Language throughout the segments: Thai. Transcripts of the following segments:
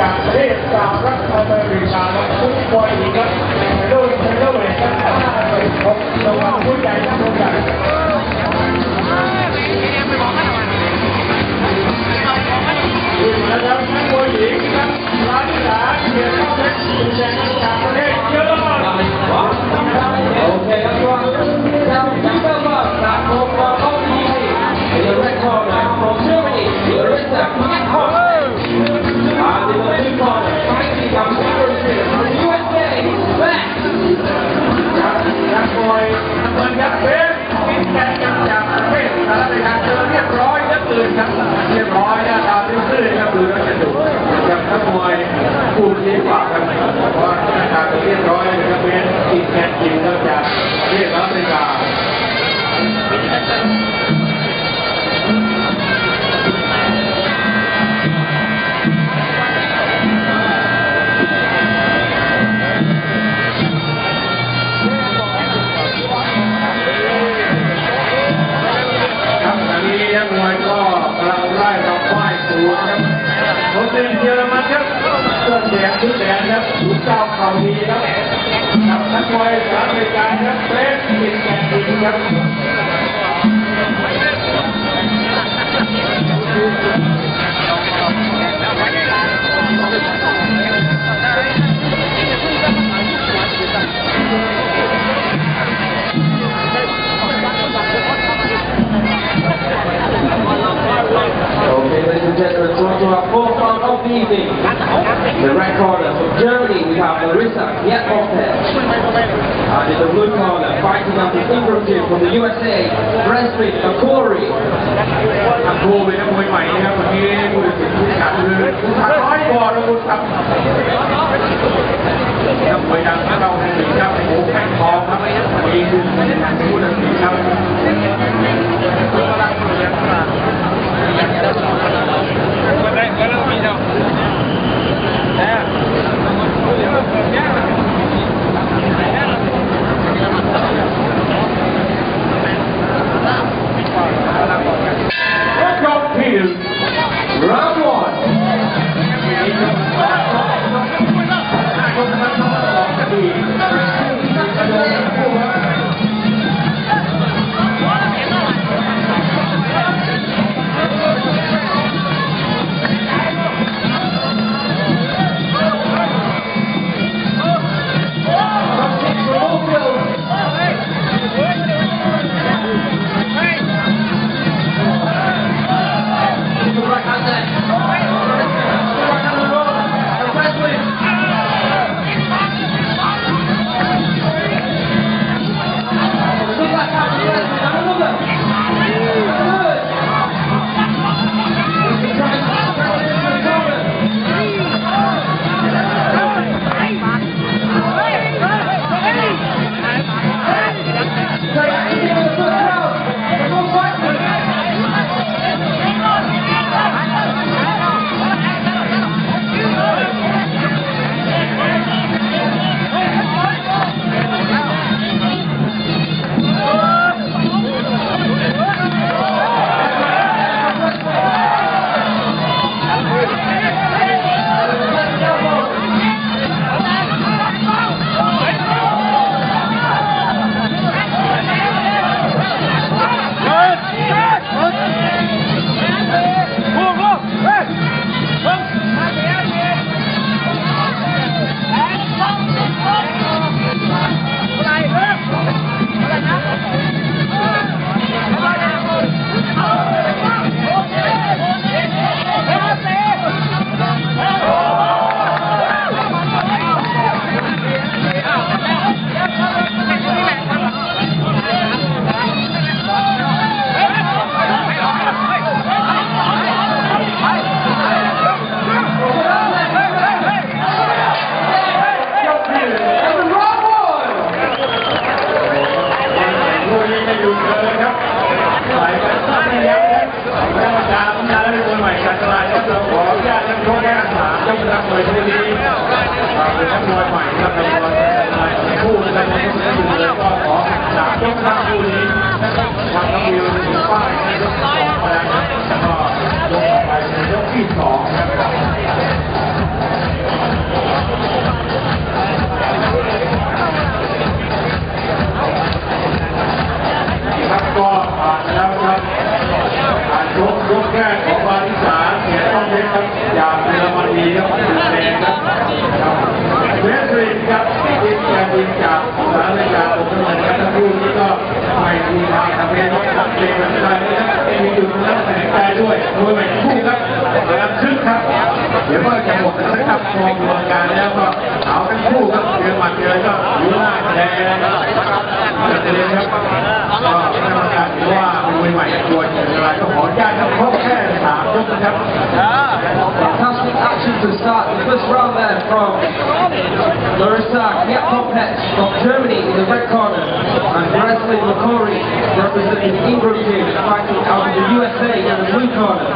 จากประเทศสหรัฐอเมริกาและทุกวัยครับโดยเทเลเวททั้ง56ระหว่างผู้ใหญ่และผู้ใหญ่นะครับนักมวยหญิงครับร้านสาเกียรติเพชรสุแดง แกงกินแล้วจากประเทศสหรัฐอเมริกาครับตอนนี้นักมวยก็กำลังไล่รำไหว้ครูนะครับคนเป็นเยอรมันครับ เครื่องแดงชุดแดงครับถูกเจ้าเข่าดีครับกับนักมวยสหรัฐอเมริกาครับเฟรดกินแกนดีครับ Thank you. We have Larissa Yetmofer. And in the blue corner, fighting out the England from the USA, Bresvin Makori. นักครูเป็นนักมวย นักมวยใครับนักมวยคู่นะครับยังไม่หยุดเลยขอสามยกนักคู่นี้ทางน้องวิวถึงป้ายใน มวยใหม่คู่ครับกำลังคึกครับ เดี๋ยวก็จะหมดนะครับฟอร์มรวมการแล้วก็เอาทั้งคู่ครับเจอนหมัดเจอนก็รู้หน้าแดงนะครับจะเรียนครับก็กรรมการถือว่ามวยใหม่ควรเวลาก็ขออนุญาตครับครบแค่สามยกนะครับ Fantastic action to start the first round there from Larissa Kniatkopets from Germany in the red corner and Breslin McCory representing Ingram team fighting out of the USA in the blue corner.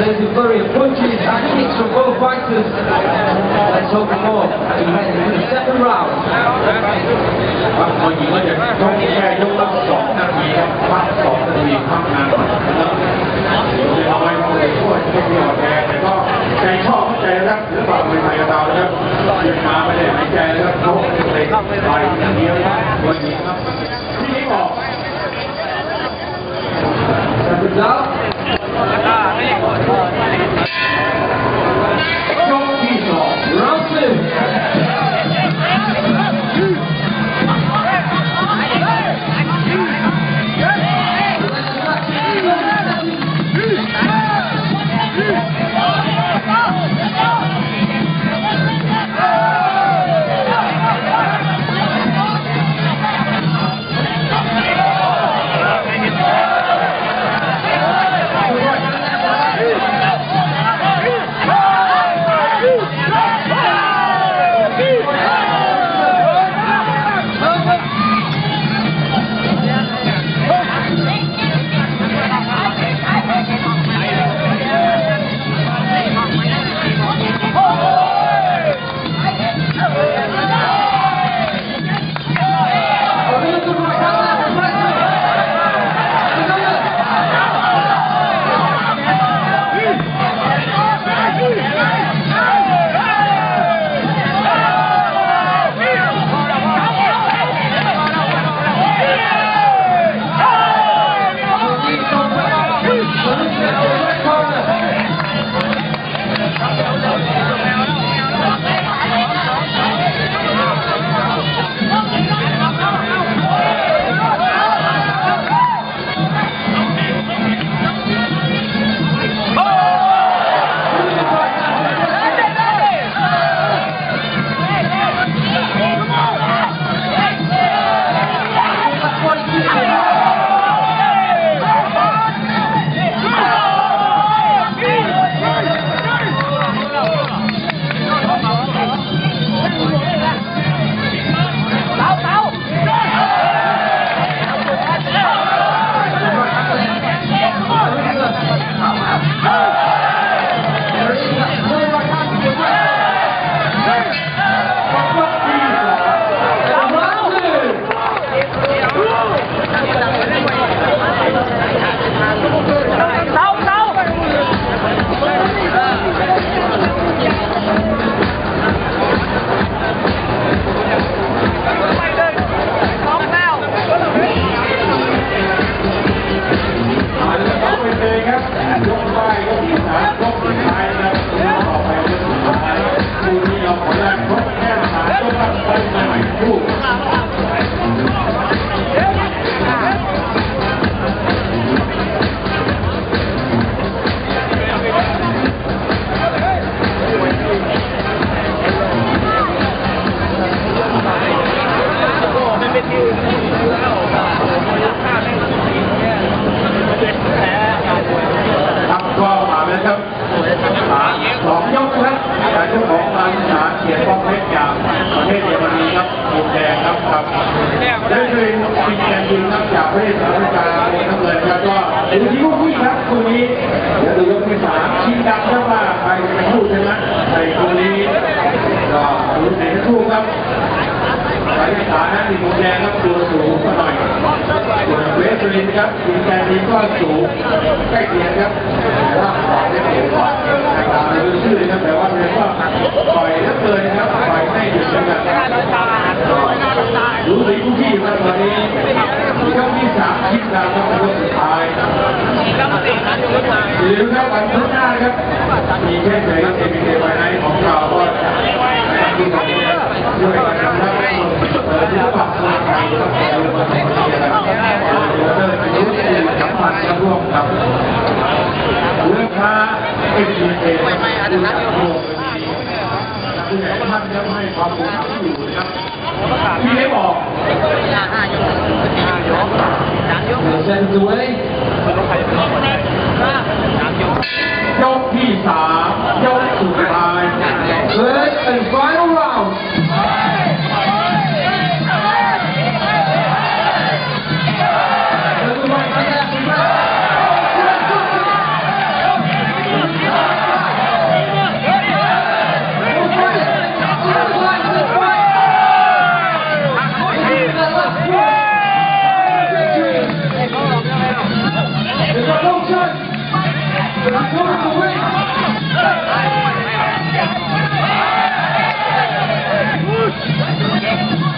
There's a flurry of punches and kicks from both fighters. Let's hope for more to head into the second round. บางคนหญิงก็จะต้องแค่ยกละสองนาทีพักสองนาทีพักนานหน่อยนะครับเอาไว้เอาไปช่วยไม่เกี่ยวแดงแต่ก็ใจชอบใจรักหรือเปล่ามวยไทยกับเรานะครับยังมาไม่ได้หายใจนะครับ เขาเตะต่อยอย่างเดียว สารนั้นมีมุมแดงครับตัวสูงก็หน่อยส่วเวสลินครับทีแกนนี้ก็สูงใกล้เคียงครับแต่ว่าขวาได้สูงกว่าตามดูชื่อเลยครับแต่ว่าเรียกว่าปล่อยเหลือเกินครับปล่อยไม่หยุดนะครับดูสีคู่ที่ครับตอนนี้ยกที่สามชิดดาวครับยกสุดท้ายหรือครับวันพุธหน้าครับมีแค่ไหน ไม่ไม่อาจจะนั่งดียว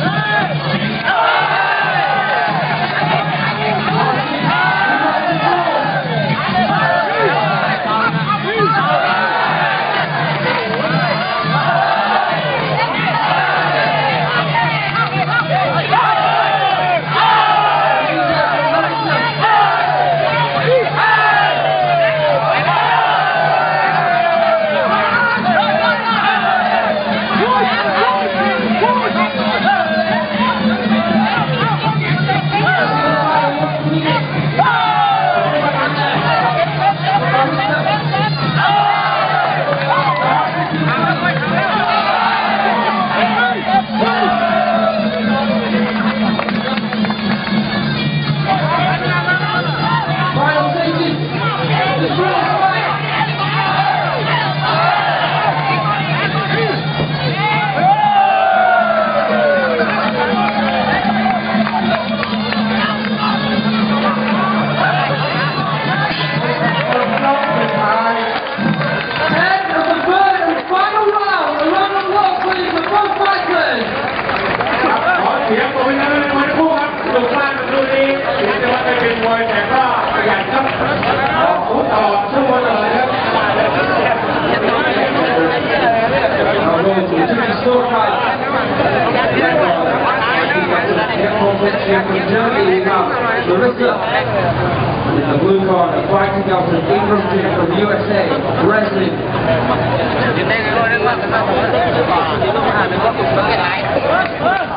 Hey! The blue card of fighting out an English from USA, wrestling. Hãy subscribe cho kênh Ghiền Mì Gõ Để không bỏ lỡ những video hấp dẫn